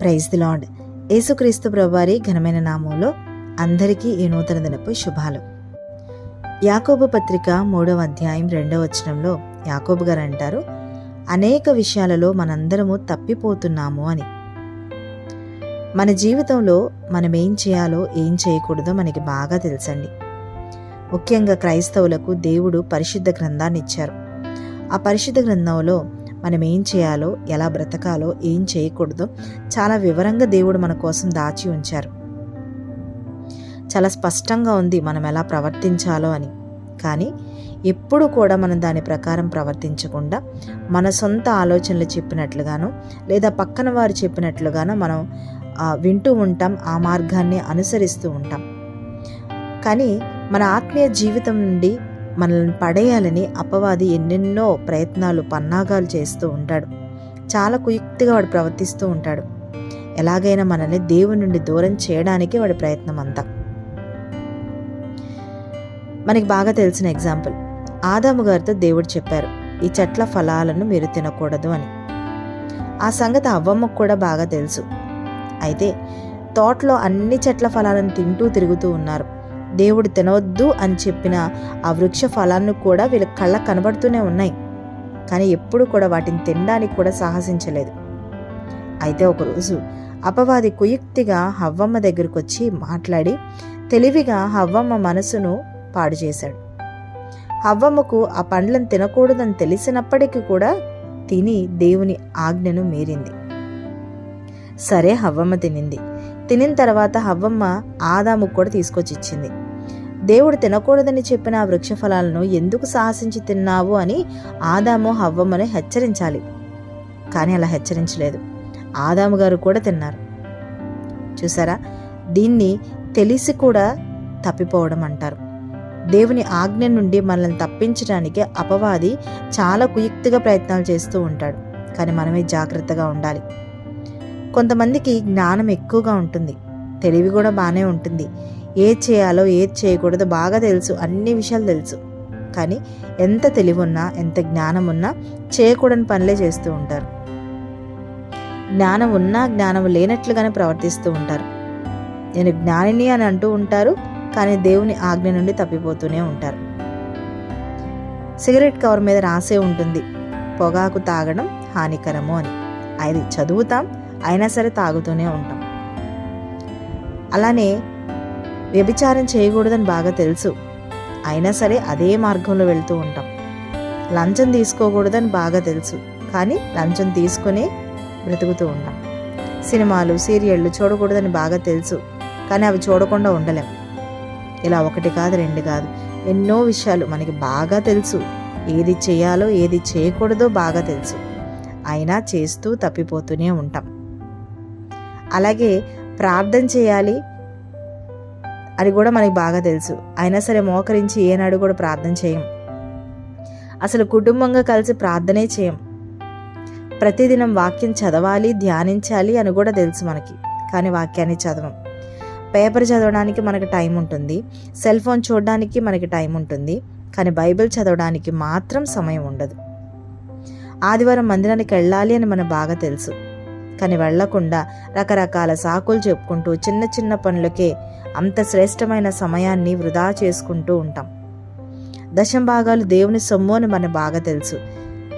Praise the lord. యేసుక్రీస్తు ప్రభువారి ఘనమైన నామంలో అందరికీ ఈ నూతన దినపు శుభాలు. యాకోబు పత్రిక మూడవ అధ్యాయం రెండవ వచనంలో యాకోబు గారు అంటారు అనేక విషయాలలో మనందరము తప్పిపోతున్నాము అని. మన జీవితంలో మనం ఏం చేయాలో ఏం చేయకూడదో మనకి బాగా తెలుసండి. ముఖ్యంగా క్రైస్తవులకు దేవుడు పరిశుద్ధ గ్రంథాన్ని ఇచ్చారు. ఆ పరిశుద్ధ గ్రంథంలో మనం ఏం చేయాలో ఎలా బ్రతకాలో ఏం చేయకూడదో చాలా వివరంగా దేవుడు మన కోసం దాచి ఉంచారు. చాలా స్పష్టంగా ఉంది మనం ఎలా ప్రవర్తించాలో అని. కానీ ఎప్పుడు కూడా మనం దాని ప్రకారం ప్రవర్తించకుండా మన సొంత ఆలోచనలు చెప్పినట్లుగానో లేదా పక్కన వారు చెప్పినట్లుగానో మనం వింటూ ఉంటాం ఆ మార్గాన్ని అనుసరిస్తూ ఉంటాం. కానీ మన ఆత్మీయ జీవితం నుండి మనల్ని పడేయాలని అపవాది ఎన్నెన్నో ప్రయత్నాలు పన్నాగాలు చేస్తూ ఉంటాడు. చాలా కుయుక్తిగా వాడు ప్రవర్తిస్తూ ఉంటాడు. ఎలాగైనా మనల్ని దేవుని నుండి దూరం చేయడానికి వాడి ప్రయత్నం అంతా. మనకి బాగా తెలిసిన ఎగ్జాంపుల్. ఆదాము గారితో దేవుడు చెప్పారు ఈ చెట్ల ఫలాలను మీరు తినకూడదు అని. ఆ సంగతి అవ్వమ్మకు కూడా బాగా తెలుసు. అయితే తోటలో అన్ని చెట్ల ఫలాలను తింటూ తిరుగుతూ ఉన్నారు. దేవుడు తినవద్దు అని చెప్పిన ఆ వృక్ష ఫలాన్ని కూడా వీళ్ళ కళ్ళ కనబడుతూనే ఉన్నాయి. కానీ ఎప్పుడు కూడా వాటిని తినడానికి కూడా సాహసించలేదు. అయితే ఒకరోజు అపవాది కుయుక్తిగా హవ్వమ్మ దగ్గరకు వచ్చి మాట్లాడి తెలివిగా హవ్వమ్మ మనసును పాడు చేశాడు. హవ్వమ్మకు ఆ పండ్లను తినకూడదని తెలిసినప్పటికీ కూడా తిని దేవుని ఆజ్ఞను మీరింది. సరే హవ్వమ్మ తినింది. తినిన తర్వాత హవ్వమ్మ ఆదాము కూడా తీసుకొచ్చి ఇచ్చింది. దేవుడు తినకూడదని చెప్పిన ఆ వృక్ష ఫలాలను ఎందుకు సాహసించి తిన్నావు అని ఆదాము హవ్వమ్మను హెచ్చరించాలి. కానీ అలా హెచ్చరించలేదు. ఆదాము గారు కూడా తిన్నారు. చూసారా? దీన్ని తెలిసి కూడా తప్పిపోవడం అంటారు. దేవుని ఆజ్ఞ నుండి మనల్ని తప్పించడానికి అపవాది చాలా కుయుక్తిగా ప్రయత్నాలు చేస్తూ ఉంటాడు. కానీ మనమే జాగ్రత్తగా ఉండాలి. కొంతమందికి జ్ఞానం ఎక్కువగా ఉంటుంది. తెలివి కూడా బాగానే ఉంటుంది. ఏది చేయాలో ఏది చేయకూడదో బాగా తెలుసు అన్ని విషయాలు తెలుసు. కానీ ఎంత తెలివి ఉన్నా ఎంత జ్ఞానం ఉన్నా చేయకూడని పనులే చేస్తూ ఉంటారు. జ్ఞానం ఉన్నా జ్ఞానం లేనట్లుగానే ప్రవర్తిస్తూ ఉంటారు. నేను జ్ఞానిని అని అంటూ ఉంటారు కానీ దేవుని ఆజ్ఞ నుండి తప్పిపోతూనే ఉంటారు. సిగరెట్ కవర్ మీద రాసే ఉంటుంది. పొగాకు తాగడం హానికరము అని. అది చదువుతాం అయినా సరే తాగుతూనే ఉంటాం. అలానే వ్యభిచారం చేయకూడదని బాగా తెలుసు. అయినా సరే అదే మార్గంలో వెళ్తూ ఉంటాం. లంచం తీసుకోకూడదని బాగా తెలుసు. కానీ లంచం తీసుకునే బ్రతుకుతూ ఉంటాం. సినిమాలు సీరియళ్ళు చూడకూడదని బాగా తెలుసు. కానీ అవి చూడకుండా ఉండలేం. ఇలా ఒకటి కాదు రెండు కాదు. ఎన్నో విషయాలు మనకి బాగా తెలుసు. ఏది చేయాలో ఏది చేయకూడదో బాగా తెలుసు. అయినా చేస్తూ తప్పిపోతూనే ఉంటాం. అలాగే ప్రార్థన చేయాలి అది కూడా మనకి బాగా తెలుసు. అయినా సరే మోకరించి ఏనాడు కూడా ప్రార్థన చేయం. అసలు కుటుంబంగా కలిసి ప్రార్థనే చేయం. ప్రతిదినం వాక్యం చదవాలి ధ్యానించాలి అని కూడా తెలుసు మనకి. కానీ వాక్యాన్ని చదవం. పేపర్ చదవడానికి మనకి టైం ఉంటుంది. సెల్ ఫోన్ చూడడానికి మనకి టైం ఉంటుంది. కానీ బైబిల్ చదవడానికి మాత్రం సమయం ఉండదు. ఆదివారం మందిరానికి వెళ్ళాలి అని మనకు బాగా తెలుసు. కానీ వెళ్ళకుండా రకరకాల సాకులు చెప్పుకుంటూ చిన్న చిన్న పనులకే అంత శ్రేష్టమైన సమయాన్ని వృధా చేసుకుంటూ ఉంటాం. దశం భాగాలు దేవుని సొమ్ము అని మనకు బాగా తెలుసు.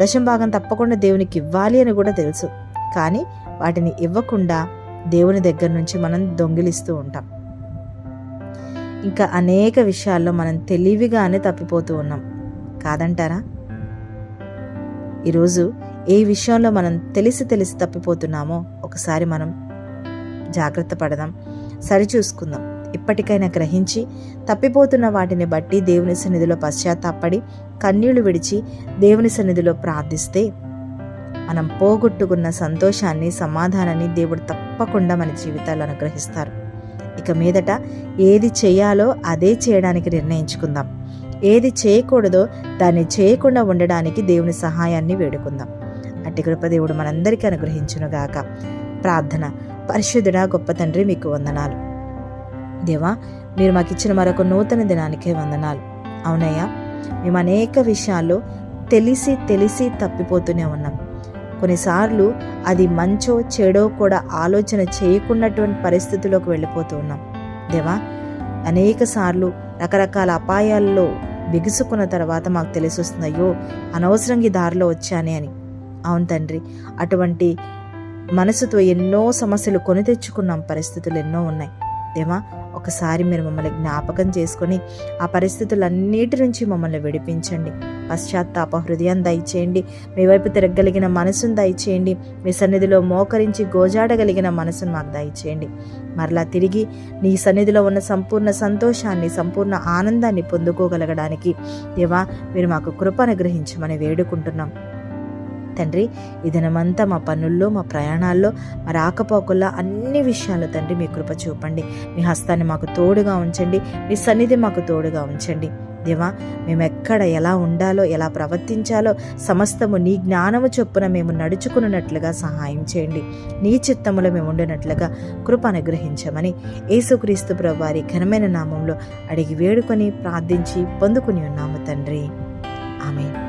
దశం భాగం తప్పకుండా దేవునికి ఇవ్వాలి అని కూడా తెలుసు. కానీ వాటిని ఇవ్వకుండా దేవుని దగ్గర నుంచి మనం దొంగిలిస్తూ ఉంటాం. ఇంకా అనేక విషయాల్లో మనం తెలివిగానే తప్పిపోతూ ఉన్నాం. కాదంటారా? ఈరోజు ఏ విషయంలో మనం తెలిసి తెలిసి తప్పిపోతున్నామో ఒకసారి మనం జాగ్రత్త పడదాం. సరిచూసుకుందాం ఇప్పటికైనా గ్రహించి తప్పిపోతున్న వాటిని బట్టి దేవుని సన్నిధిలో పశ్చాత్తాపడి కన్నీళ్ళు విడిచి దేవుని సన్నిధిలో ప్రార్థిస్తే మనం పోగొట్టుకున్న సంతోషాన్ని సమాధానాన్ని దేవుడు తప్పకుండా మన జీవితాల్లో అనుగ్రహిస్తారు. ఇక మీదట ఏది చేయాలో అదే చేయడానికి నిర్ణయించుకుందాం. ఏది చేయకూడదో దాన్ని చేయకుండా ఉండడానికి దేవుని సహాయాన్ని వేడుకుందాం. అట్టి కృపదేవుడు మనందరికీ అనుగ్రహించునుగాక. ప్రార్థన పరిశుద్ధుడా గొప్ప తండ్రి మీకు వందనాలు. దేవా మీరు మాకు ఇచ్చిన మరొక నూతన దినానికే వందనాలు. అవునయ్యా మేము అనేక విషయాల్లో తెలిసి తెలిసి తప్పిపోతూనే ఉన్నాం. కొన్నిసార్లు అది మంచో చెడో కూడా ఆలోచన చేయకున్నటువంటి పరిస్థితుల్లోకి వెళ్ళిపోతూ ఉన్నాం. దేవా అనేక సార్లు రకరకాల అపాయాల్లో బిగుసుకున్న తర్వాత మాకు తెలిసి వస్తుంది అయ్యో అనవసరంగా ఈ దారిలో వచ్చానే అని. అవును తండ్రి అటువంటి మనసుతో ఎన్నో సమస్యలు కొని తెచ్చుకున్నాం పరిస్థితులు ఎన్నో ఉన్నాయి. దేవా ఒకసారి మీరు మమ్మల్ని జ్ఞాపకం చేసుకొని ఆ పరిస్థితులన్నిటి నుంచి మమ్మల్ని విడిపించండి. పశ్చాత్తాప హృదయం దయచేయండి. మీ వైపు తిరగలిగిన మనసును దయచేయండి. మీ సన్నిధిలో మోకరించి గోజాడగలిగిన మనసును మాకు దయచేయండి. మరలా తిరిగి నీ సన్నిధిలో ఉన్న సంపూర్ణ సంతోషాన్ని సంపూర్ణ ఆనందాన్ని పొందుకోగలగడానికి దేవా మీరు మాకు కృప అనుగ్రహించమని వేడుకుంటున్నాం. తండ్రి ఈ దినమంతా మా పనుల్లో మా ప్రయాణాల్లో మా రాకపోకల్లో అన్ని విషయాలు తండ్రి మీ కృప చూపండి. మీ హస్తాన్ని మాకు తోడుగా ఉంచండి. మీ సన్నిధి మాకు తోడుగా ఉంచండి. దేవా మేము ఎక్కడ ఎలా ఉండాలో ఎలా ప్రవర్తించాలో సమస్తము నీ జ్ఞానము చొప్పున మేము నడుచుకున్నట్లుగా సహాయం చేయండి. నీ చిత్తములో మేము ఉండినట్లుగా కృప అనుగ్రహించమని యేసుక్రీస్తు ప్రభువారి ఘనమైన నామంలో అడిగి వేడుకొని ప్రార్థించి పొందుకుని ఉన్నాము తండ్రి. ఆమె